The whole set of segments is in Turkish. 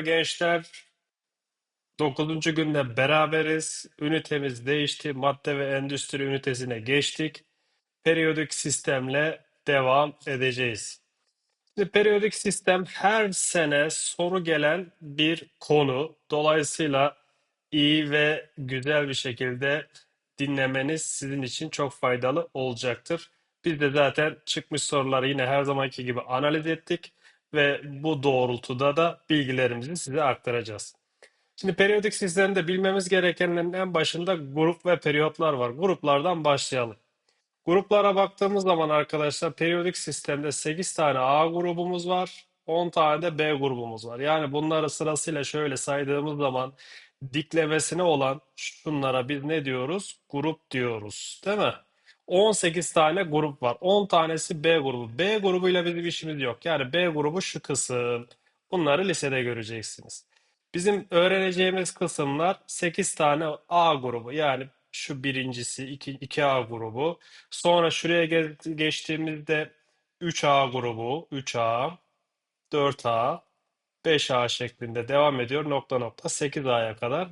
Merhaba gençler. Dokuzuncu günde beraberiz. Ünitemiz değişti. Madde ve endüstri ünitesine geçtik. Periyodik sistemle devam edeceğiz. Şimdi periyodik sistem her sene soru gelen bir konu. Dolayısıyla iyi ve güzel bir şekilde dinlemeniz sizin için çok faydalı olacaktır. Biz de zaten çıkmış soruları yine her zamanki gibi analiz ettik ve bu doğrultuda da bilgilerimizi size aktaracağız. Şimdi periyodik sistemde bilmemiz gerekenlerin en başında grup ve periyotlar var. Gruplardan başlayalım. Gruplara baktığımız zaman arkadaşlar periyodik sistemde 8 tane A grubumuz var. 10 tane de B grubumuz var. Yani bunları sırasıyla şöyle saydığımız zaman diklemesine olan şunlara biz ne diyoruz? Grup diyoruz. Değil mi? 18 tane grup var. 10 tanesi B grubu. B grubuyla bizim işimiz yok. Yani B grubu şu kısım. Bunları lisede göreceksiniz. Bizim öğreneceğimiz kısımlar 8 tane A grubu. Yani şu birincisi 2, 2A grubu. Sonra şuraya ge- geçtiğimizde 3A grubu, 3A, 4A, 5A şeklinde devam ediyor. Nokta nokta 8A'ya kadar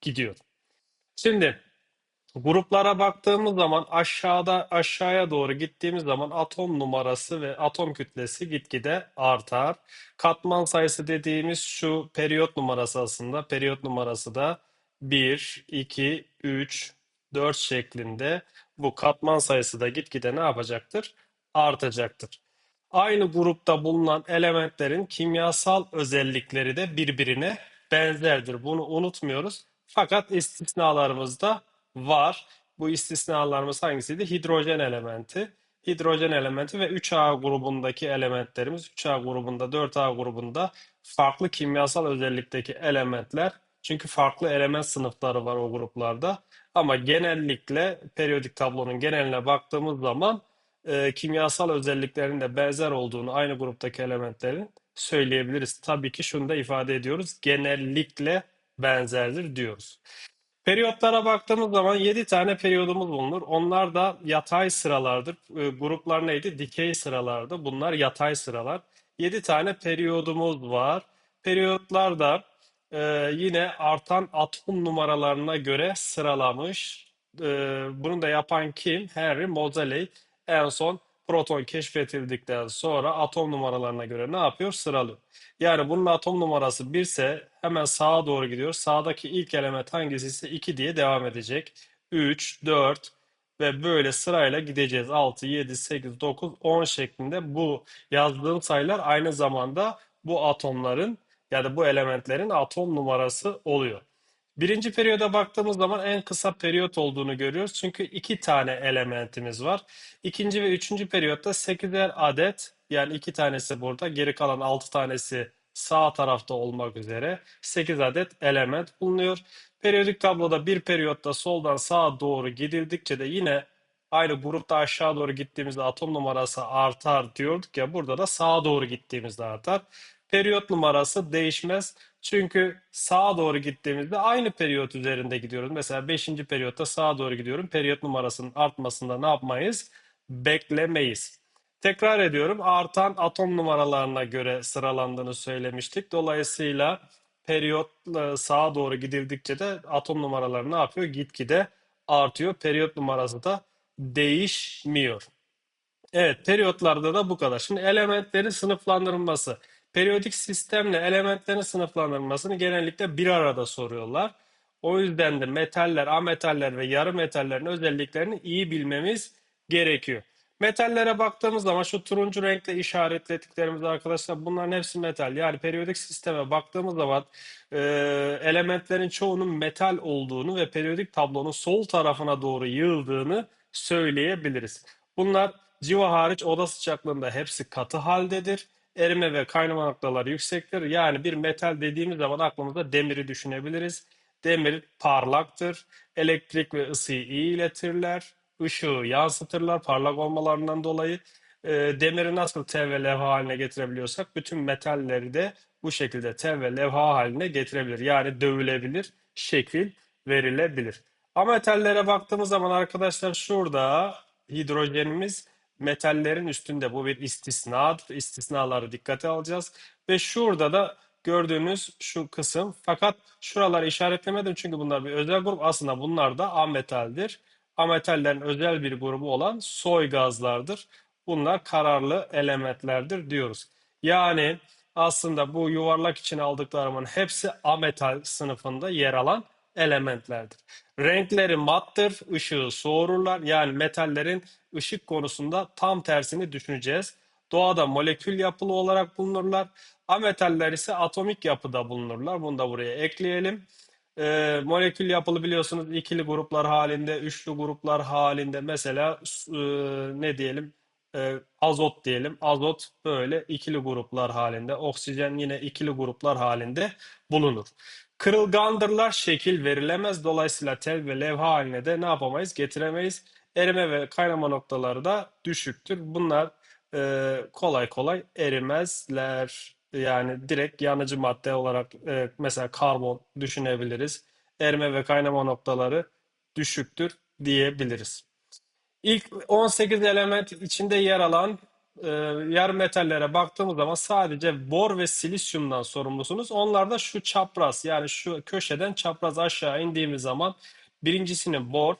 gidiyor. Şimdi gruplara baktığımız zaman aşağıda aşağıya doğru gittiğimiz zaman atom numarası ve atom kütlesi gitgide artar. Katman sayısı dediğimiz şu periyot numarası aslında. Periyot numarası da 1, 2, 3, 4 şeklinde bu katman sayısı da gitgide ne yapacaktır? Artacaktır. Aynı grupta bulunan elementlerin kimyasal özellikleri de birbirine benzerdir. Bunu unutmuyoruz. Fakat istisnalarımız da var. Bu istisnalarımız hangisiydi? Hidrojen elementi. Hidrojen elementi ve 3A grubundaki elementlerimiz 3A grubunda 4A grubunda farklı kimyasal özellikteki elementler çünkü farklı element sınıfları var o gruplarda. Ama genellikle periyodik tablonun geneline baktığımız zaman e, kimyasal özelliklerinin de benzer olduğunu aynı gruptaki elementlerin söyleyebiliriz. Tabii ki şunu da ifade ediyoruz. Genellikle benzerdir diyoruz. Periyotlara baktığımız zaman 7 tane periyodumuz bulunur. Onlar da yatay sıralardır. E, gruplar neydi? Dikey sıralardı. Bunlar yatay sıralar. 7 tane periyodumuz var. Periyotlar da e, yine artan atom numaralarına göre sıralamış. E, bunu da yapan kim? Henry Moseley. En son proton keşfedildikten sonra atom numaralarına göre ne yapıyor? Sıralıyor. Yani bunun atom numarası 1 ise hemen sağa doğru gidiyor. Sağdaki ilk element hangisi ise 2 diye devam edecek. 3, 4 ve böyle sırayla gideceğiz. 6, 7, 8, 9, 10 şeklinde bu yazdığım sayılar aynı zamanda bu atomların ya da bu elementlerin atom numarası oluyor. Birinci periyoda baktığımız zaman en kısa periyot olduğunu görüyoruz. Çünkü iki tane elementimiz var. İkinci ve üçüncü periyotta 8'er adet yani iki tanesi burada geri kalan 6 tanesi sağ tarafta olmak üzere 8 adet element bulunuyor. Periyodik tabloda bir periyotta soldan sağa doğru gidildikçe de yine aynı grupta aşağı doğru gittiğimizde atom numarası artar diyorduk ya burada da sağa doğru gittiğimizde artar. Periyot numarası değişmez. Çünkü sağa doğru gittiğimizde aynı periyot üzerinde gidiyoruz. Mesela 5. periyotta sağa doğru gidiyorum. Periyot numarasının artmasında ne yapmayız? Beklemeyiz. Tekrar ediyorum. Artan atom numaralarına göre sıralandığını söylemiştik. Dolayısıyla periyot e, sağa doğru gidildikçe de atom numaraları ne yapıyor? Gitgide artıyor. Periyot numarası da değişmiyor. Evet, periyotlarda da bu kadar. Şimdi elementlerin sınıflandırılması. Periyodik sistemle elementlerin sınıflandırılmasını genellikle bir arada soruyorlar. O yüzden de metaller, ametaller ve yarı metallerin özelliklerini iyi bilmemiz gerekiyor. Metallere baktığımız zaman şu turuncu renkle işaretlediklerimiz arkadaşlar bunların hepsi metal. Yani periyodik sisteme baktığımız zaman e, elementlerin çoğunun metal olduğunu ve periyodik tablonun sol tarafına doğru yığıldığını söyleyebiliriz. Bunlar civa hariç oda sıcaklığında hepsi katı haldedir. Erime ve kaynama noktaları yüksektir. Yani bir metal dediğimiz zaman aklımıza demiri düşünebiliriz. Demir parlaktır. Elektrik ve ısıyı iyi iletirler. Işığı yansıtırlar parlak olmalarından dolayı. E, demiri nasıl tel ve levha haline getirebiliyorsak bütün metalleri de bu şekilde tel ve levha haline getirebilir. Yani dövülebilir, şekil verilebilir. Ametallere baktığımız zaman arkadaşlar şurada hidrojenimiz metallerin üstünde bu bir istisnadır. İstisnaları dikkate alacağız. Ve şurada da gördüğünüz şu kısım. Fakat şuraları işaretlemedim çünkü bunlar bir özel grup. Aslında bunlar da ametaldir. Ametallerin özel bir grubu olan soy gazlardır. Bunlar kararlı elementlerdir diyoruz. Yani aslında bu yuvarlak için aldıklarımın hepsi ametal sınıfında yer alan elementlerdir. Renkleri mattır, ışığı soğururlar. Yani metallerin ışık konusunda tam tersini düşüneceğiz. Doğada molekül yapılı olarak bulunurlar. Ametaller ise atomik yapıda bulunurlar. Bunu da buraya ekleyelim. Ee, molekül yapılı biliyorsunuz ikili gruplar halinde, üçlü gruplar halinde. Mesela e, ne diyelim? E, azot diyelim. Azot böyle ikili gruplar halinde. Oksijen yine ikili gruplar halinde bulunur. Kırılgandırlar şekil verilemez. Dolayısıyla tel ve levha haline de ne yapamayız? Getiremeyiz. Erime ve kaynama noktaları da düşüktür. Bunlar e, kolay kolay erimezler. Yani direkt yanıcı madde olarak e, mesela karbon düşünebiliriz. Erime ve kaynama noktaları düşüktür diyebiliriz. İlk 18 element içinde yer alan e, yarı metallere baktığımız zaman sadece bor ve silisyumdan sorumlusunuz. Onlar da şu çapraz yani şu köşeden çapraz aşağı indiğimiz zaman birincisinin bor,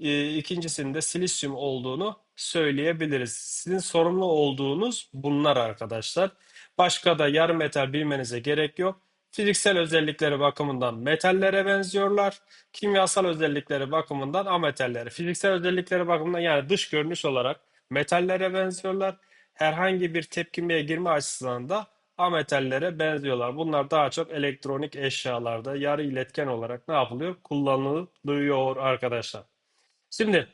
e, ikincisinin de silisyum olduğunu söyleyebiliriz. Sizin sorumlu olduğunuz bunlar arkadaşlar. Başka da yarı metal bilmenize gerek yok. Fiziksel özellikleri bakımından metallere benziyorlar. Kimyasal özellikleri bakımından ametallere. Fiziksel özellikleri bakımından yani dış görünüş olarak metallere benziyorlar. Herhangi bir tepkimeye girme açısından da ametallere benziyorlar. Bunlar daha çok elektronik eşyalarda yarı iletken olarak ne yapılıyor? Kullanılıyor arkadaşlar. Şimdi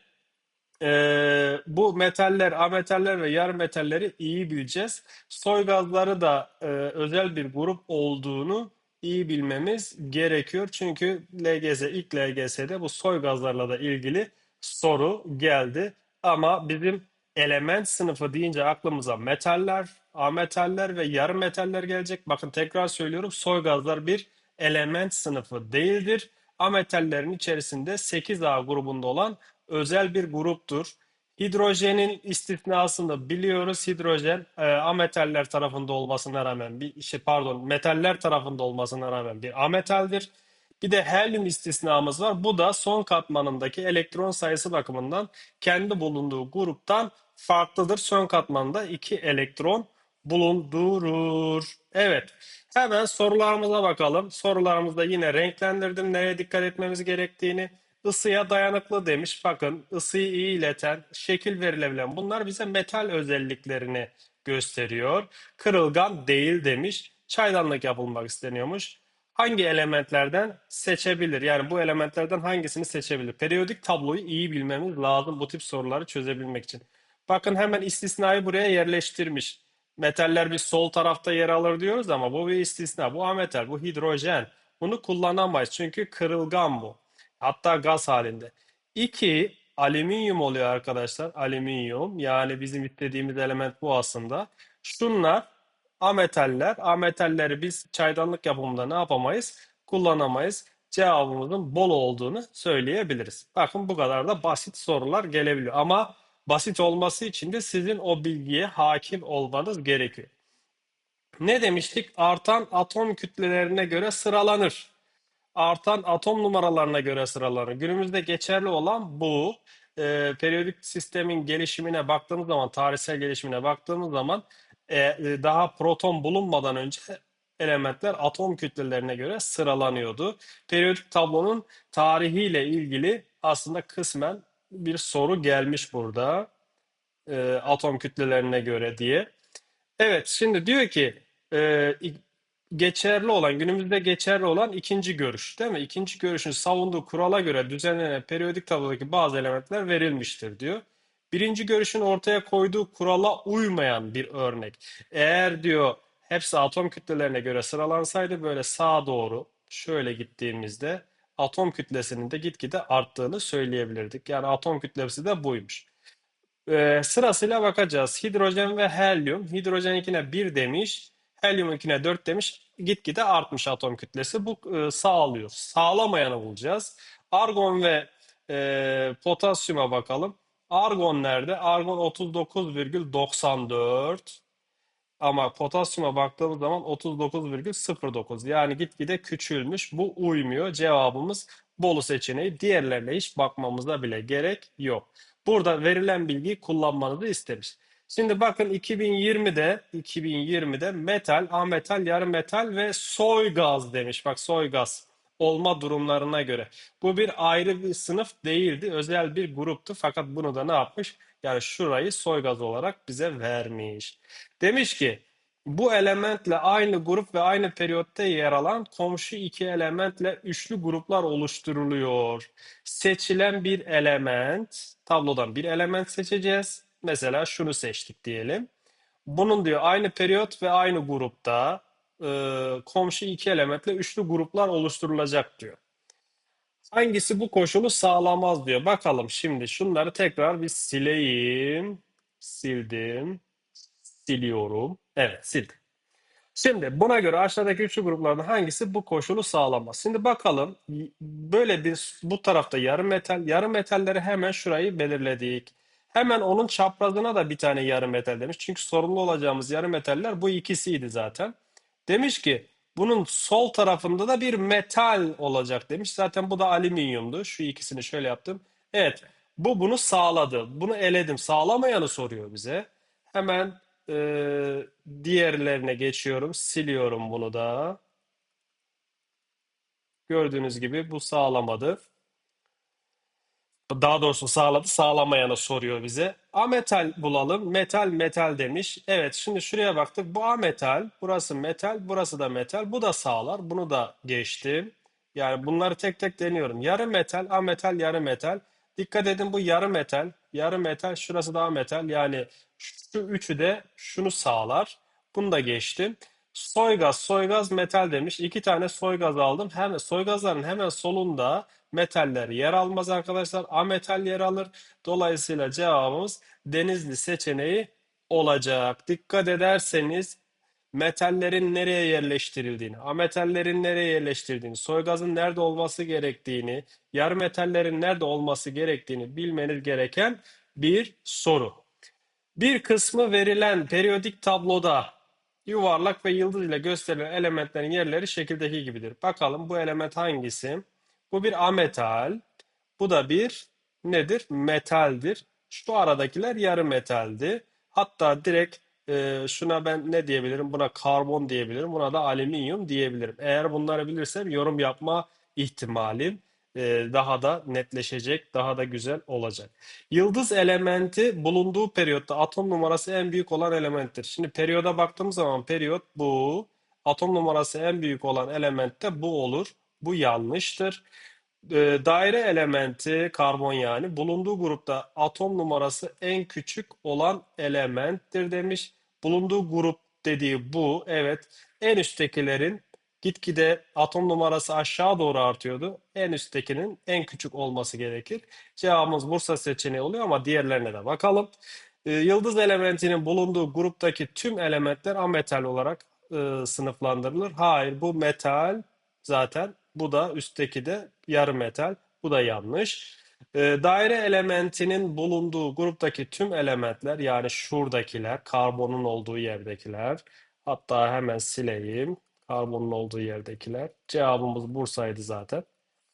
ee, bu metaller, ametaller ve yarı metalleri iyi bileceğiz. Soy gazları da e, özel bir grup olduğunu iyi bilmemiz gerekiyor. Çünkü LGS, ilk LGS'de bu soy gazlarla da ilgili soru geldi. Ama bizim element sınıfı deyince aklımıza metaller, ametaller ve yarı metaller gelecek. Bakın tekrar söylüyorum soy gazlar bir element sınıfı değildir. Ametallerin içerisinde 8A grubunda olan özel bir gruptur. Hidrojenin istisnasını biliyoruz. Hidrojen e, ametaller tarafında olmasına rağmen bir şey pardon metaller tarafında olmasına rağmen bir ametaldir. Bir de helyum istisnamız var. Bu da son katmanındaki elektron sayısı bakımından kendi bulunduğu gruptan farklıdır. Son katmanda iki elektron bulundurur. Evet. Hemen sorularımıza bakalım. Sorularımızda yine renklendirdim nereye dikkat etmemiz gerektiğini. Isıya dayanıklı demiş. Bakın ısıyı iyi ileten, şekil verilebilen bunlar bize metal özelliklerini gösteriyor. Kırılgan değil demiş. Çaydanlık yapılmak isteniyormuş. Hangi elementlerden seçebilir? Yani bu elementlerden hangisini seçebilir? Periyodik tabloyu iyi bilmemiz lazım bu tip soruları çözebilmek için. Bakın hemen istisnayı buraya yerleştirmiş. Metaller bir sol tarafta yer alır diyoruz ama bu bir istisna. Bu ametal, bu hidrojen. Bunu kullanamayız çünkü kırılgan bu. Hatta gaz halinde. İki, alüminyum oluyor arkadaşlar. Alüminyum yani bizim istediğimiz element bu aslında. Şunlar ametaller. Ametalleri biz çaydanlık yapımında ne yapamayız? Kullanamayız. Cevabımızın bol olduğunu söyleyebiliriz. Bakın bu kadar da basit sorular gelebiliyor. Ama basit olması için de sizin o bilgiye hakim olmanız gerekiyor. Ne demiştik? Artan atom kütlelerine göre sıralanır artan atom numaralarına göre sıralanır. Günümüzde geçerli olan bu. E, periyodik sistemin gelişimine baktığımız zaman, tarihsel gelişimine baktığımız zaman e, e, daha proton bulunmadan önce elementler atom kütlelerine göre sıralanıyordu. Periyodik tablonun tarihiyle ilgili aslında kısmen bir soru gelmiş burada. E, atom kütlelerine göre diye. Evet, şimdi diyor ki e, geçerli olan, günümüzde geçerli olan ikinci görüş değil mi? İkinci görüşün savunduğu kurala göre düzenlenen periyodik tablodaki bazı elementler verilmiştir diyor. Birinci görüşün ortaya koyduğu kurala uymayan bir örnek. Eğer diyor hepsi atom kütlelerine göre sıralansaydı böyle sağa doğru şöyle gittiğimizde atom kütlesinin de gitgide arttığını söyleyebilirdik. Yani atom kütlesi de buymuş. Ee, sırasıyla bakacağız. Hidrojen ve helyum. Hidrojen ikine 1 demiş. Helyum 2'ne 4 demiş. Gitgide artmış atom kütlesi. Bu e, sağlıyor. Sağlamayanı bulacağız. Argon ve e, potasyuma bakalım. Argon nerede? Argon 39,94. Ama potasyuma baktığımız zaman 39,09. Yani gitgide küçülmüş. Bu uymuyor. Cevabımız Bolu seçeneği. Diğerlerine hiç bakmamıza bile gerek yok. Burada verilen bilgiyi kullanmanızı istemiş. Şimdi bakın 2020'de 2020'de metal, ametal, yarı metal ve soy gaz demiş. Bak soy gaz olma durumlarına göre. Bu bir ayrı bir sınıf değildi. Özel bir gruptu. Fakat bunu da ne yapmış? Yani şurayı soy gaz olarak bize vermiş. Demiş ki bu elementle aynı grup ve aynı periyotta yer alan komşu iki elementle üçlü gruplar oluşturuluyor. Seçilen bir element, tablodan bir element seçeceğiz. Mesela şunu seçtik diyelim. Bunun diyor aynı periyot ve aynı grupta e, komşu iki elementle üçlü gruplar oluşturulacak diyor. Hangisi bu koşulu sağlamaz diyor. Bakalım şimdi şunları tekrar bir sileyim. Sildim. Siliyorum. Evet sildim. Şimdi buna göre aşağıdaki üçlü gruplardan hangisi bu koşulu sağlamaz? Şimdi bakalım böyle bir bu tarafta yarı metal, yarı metalleri hemen şurayı belirledik. Hemen onun çaprazına da bir tane yarı metal demiş. Çünkü sorumlu olacağımız yarı metaller bu ikisiydi zaten. Demiş ki bunun sol tarafında da bir metal olacak demiş. Zaten bu da alüminyumdu. Şu ikisini şöyle yaptım. Evet bu bunu sağladı. Bunu eledim. Sağlamayanı soruyor bize. Hemen e, diğerlerine geçiyorum. Siliyorum bunu da. Gördüğünüz gibi bu sağlamadı. Daha doğrusu sağladı, sağlamayanı soruyor bize. Ametal bulalım. Metal metal demiş. Evet, şimdi şuraya baktık. Bu ametal, burası metal, burası da metal. Bu da sağlar. Bunu da geçtim. Yani bunları tek tek deniyorum. Yarı metal, ametal, yarı metal. Dikkat edin bu yarı metal, yarı metal, şurası da ametal. Yani şu üçü de şunu sağlar. Bunu da geçtim. Soygaz, soygaz metal demiş. İki tane soygaz aldım. Hem soygazların hemen solunda metaller yer almaz arkadaşlar. Ametal yer alır. Dolayısıyla cevabımız Denizli seçeneği olacak. Dikkat ederseniz metallerin nereye yerleştirildiğini, ametallerin nereye yerleştirildiğini, soygazın nerede olması gerektiğini, yarı metallerin nerede olması gerektiğini bilmeniz gereken bir soru. Bir kısmı verilen periyodik tabloda yuvarlak ve yıldız ile gösterilen elementlerin yerleri şekildeki gibidir. Bakalım bu element hangisi? Bu bir ametal. Bu da bir nedir? Metaldir. Şu aradakiler yarı metaldi. Hatta direkt e, şuna ben ne diyebilirim? Buna karbon diyebilirim. Buna da alüminyum diyebilirim. Eğer bunları bilirsem yorum yapma ihtimalim daha da netleşecek, daha da güzel olacak. Yıldız elementi bulunduğu periyotta atom numarası en büyük olan elementtir. Şimdi periyoda baktığımız zaman periyot bu. Atom numarası en büyük olan element de bu olur. Bu yanlıştır. E, daire elementi karbon yani bulunduğu grupta atom numarası en küçük olan elementtir demiş. Bulunduğu grup dediği bu. Evet. En üsttekilerin gitgide atom numarası aşağı doğru artıyordu. En üsttekinin en küçük olması gerekir. Cevabımız Bursa seçeneği oluyor ama diğerlerine de bakalım. E, yıldız elementinin bulunduğu gruptaki tüm elementler ametal olarak e, sınıflandırılır. Hayır bu metal zaten bu da üstteki de yarı metal. Bu da yanlış. E, daire elementinin bulunduğu gruptaki tüm elementler yani şuradakiler, karbonun olduğu yerdekiler. Hatta hemen sileyim. Karbonun olduğu yerdekiler. Cevabımız Bursa'ydı zaten.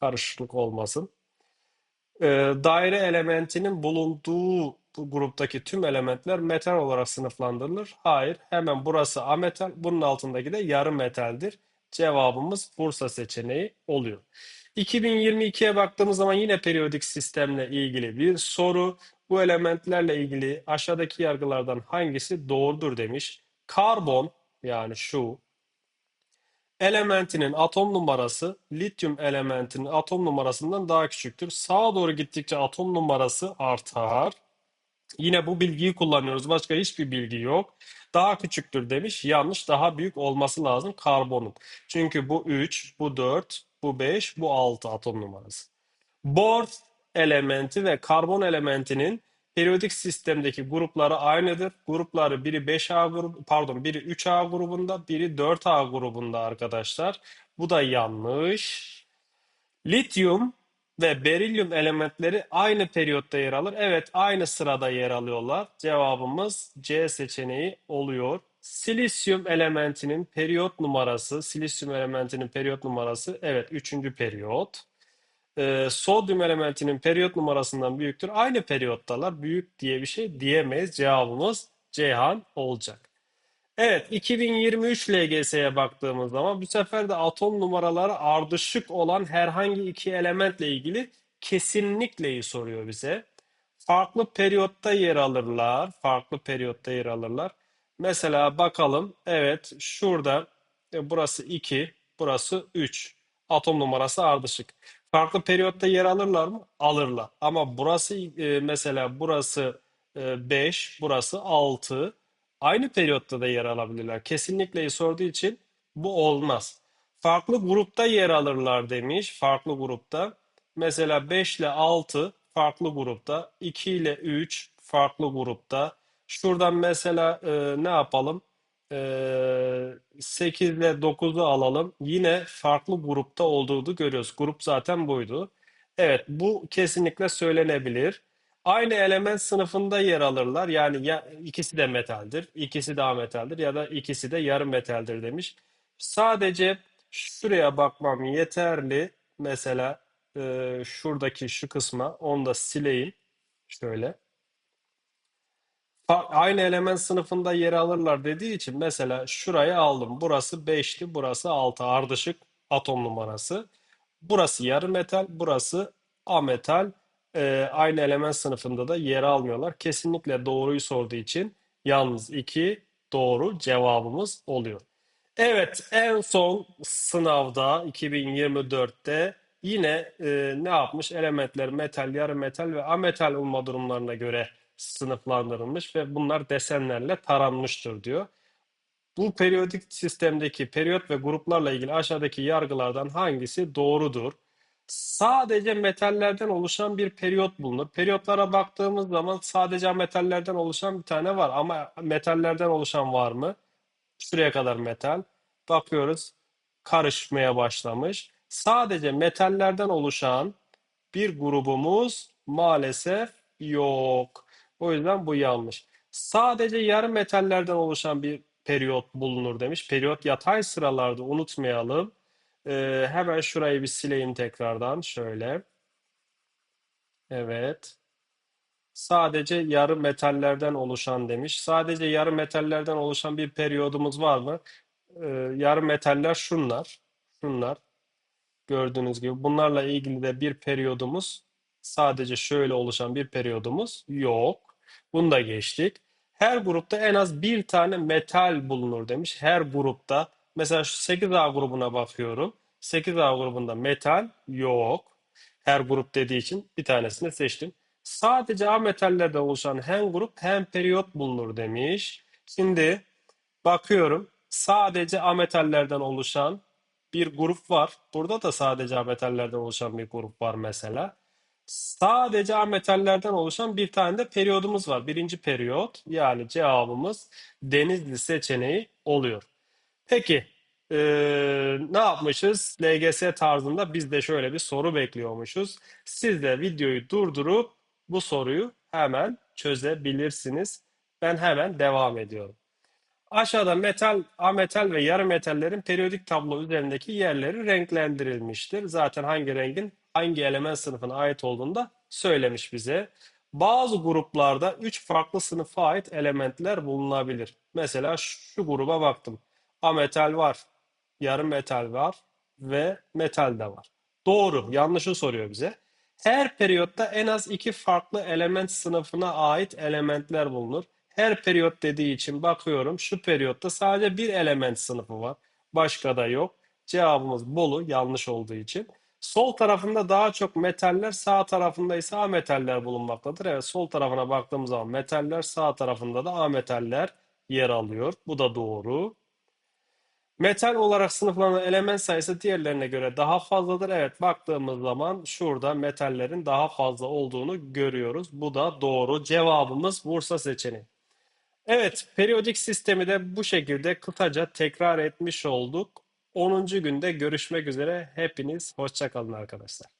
Karışıklık olmasın. E, daire elementinin bulunduğu bu gruptaki tüm elementler metal olarak sınıflandırılır. Hayır, hemen burası ametal, bunun altındaki de yarı metaldir. Cevabımız Bursa seçeneği oluyor. 2022'ye baktığımız zaman yine periyodik sistemle ilgili bir soru. Bu elementlerle ilgili aşağıdaki yargılardan hangisi doğrudur demiş. Karbon yani şu elementinin atom numarası lityum elementinin atom numarasından daha küçüktür. Sağa doğru gittikçe atom numarası artar. Yine bu bilgiyi kullanıyoruz. Başka hiçbir bilgi yok. Daha küçüktür demiş. Yanlış. Daha büyük olması lazım karbonun. Çünkü bu 3, bu 4, bu 5, bu 6 atom numarası. Bor elementi ve karbon elementinin periyodik sistemdeki grupları aynıdır. Grupları biri 5A grubu, pardon biri 3A grubunda, biri 4A grubunda arkadaşlar. Bu da yanlış. Lityum ve berilyum elementleri aynı periyotta yer alır. Evet, aynı sırada yer alıyorlar. Cevabımız C seçeneği oluyor. Silisyum elementinin periyot numarası, silisyum elementinin periyot numarası evet üçüncü periyot. Ee, sodyum elementinin periyot numarasından büyüktür. Aynı periyottalar. Büyük diye bir şey diyemeyiz. Cevabımız Ceyhan olacak. Evet, 2023 LGS'ye baktığımız zaman bu sefer de atom numaraları ardışık olan herhangi iki elementle ilgili kesinlikleyi soruyor bize. Farklı periyotta yer alırlar. Farklı periyotta yer alırlar. Mesela bakalım. Evet, şurada e, burası 2, burası 3. Atom numarası ardışık. Farklı periyotta yer alırlar mı? Alırlar. Ama burası e, mesela burası 5, burası 6. Aynı periyotta da yer alabilirler. Kesinlikleyi sorduğu için bu olmaz. Farklı grupta yer alırlar demiş. Farklı grupta. Mesela 5 ile 6 farklı grupta. 2 ile 3 farklı grupta. Şuradan mesela e, ne yapalım? E, 8 ile 9'u alalım. Yine farklı grupta olduğunu görüyoruz. Grup zaten buydu. Evet, bu kesinlikle söylenebilir. Aynı element sınıfında yer alırlar. Yani ya ikisi de metaldir, ikisi de ametaldir ya da ikisi de yarı metaldir demiş. Sadece şuraya bakmam yeterli. Mesela e, şuradaki şu kısma onu da sileyim. Şöyle. Aynı element sınıfında yer alırlar dediği için mesela şurayı aldım. Burası 5'ti, burası 6 ardışık atom numarası. Burası yarı metal, burası ametal. Ee, aynı element sınıfında da yer almıyorlar. Kesinlikle doğruyu sorduğu için yalnız 2 doğru cevabımız oluyor. Evet, en son sınavda 2024'te yine e, ne yapmış? Elementler metal, yarı metal ve ametal olma durumlarına göre sınıflandırılmış ve bunlar desenlerle taranmıştır diyor. Bu periyodik sistemdeki periyot ve gruplarla ilgili aşağıdaki yargılardan hangisi doğrudur? Sadece metallerden oluşan bir periyot bulunur. Periyotlara baktığımız zaman sadece metallerden oluşan bir tane var ama metallerden oluşan var mı? Şuraya kadar metal. Bakıyoruz karışmaya başlamış. Sadece metallerden oluşan bir grubumuz maalesef yok. O yüzden bu yanlış. Sadece yarı metallerden oluşan bir periyot bulunur demiş. Periyot yatay sıralarda unutmayalım. Ee, hemen şurayı bir sileyim tekrardan. Şöyle. Evet. Sadece yarı metallerden oluşan demiş. Sadece yarı metallerden oluşan bir periyodumuz var mı? Ee, yarı metaller şunlar. Şunlar. Gördüğünüz gibi bunlarla ilgili de bir periyodumuz sadece şöyle oluşan bir periyodumuz yok. Bunu da geçtik. Her grupta en az bir tane metal bulunur demiş. Her grupta mesela şu 8A grubuna bakıyorum. 8A grubunda metal yok. Her grup dediği için bir tanesini seçtim. Sadece A metallerden oluşan hem grup hem periyot bulunur demiş. Şimdi bakıyorum sadece A metallerden oluşan bir grup var. Burada da sadece ametallerden oluşan bir grup var mesela. Sadece ametallerden oluşan bir tane de periyodumuz var. Birinci periyot yani cevabımız Denizli seçeneği oluyor. Peki eee, ne yapmışız? LGS tarzında biz de şöyle bir soru bekliyormuşuz. Siz de videoyu durdurup bu soruyu hemen çözebilirsiniz. Ben hemen devam ediyorum. Aşağıda metal, ametal ve yarı metallerin periyodik tablo üzerindeki yerleri renklendirilmiştir. Zaten hangi rengin hangi element sınıfına ait olduğunu da söylemiş bize. Bazı gruplarda 3 farklı sınıfa ait elementler bulunabilir. Mesela şu gruba baktım. Ametal var, yarı metal var ve metal de var. Doğru, yanlışı soruyor bize. Her periyotta en az iki farklı element sınıfına ait elementler bulunur. Her periyot dediği için bakıyorum şu periyotta sadece bir element sınıfı var. Başka da yok. Cevabımız Bolu yanlış olduğu için. Sol tarafında daha çok metaller, sağ tarafında ise ametaller bulunmaktadır. Evet sol tarafına baktığımız zaman metaller, sağ tarafında da ametaller yer alıyor. Bu da doğru. Metal olarak sınıflanan element sayısı diğerlerine göre daha fazladır. Evet baktığımız zaman şurada metallerin daha fazla olduğunu görüyoruz. Bu da doğru. Cevabımız Bursa seçeneği. Evet, periyodik sistemi de bu şekilde kısaca tekrar etmiş olduk. 10. günde görüşmek üzere. Hepiniz hoşça kalın arkadaşlar.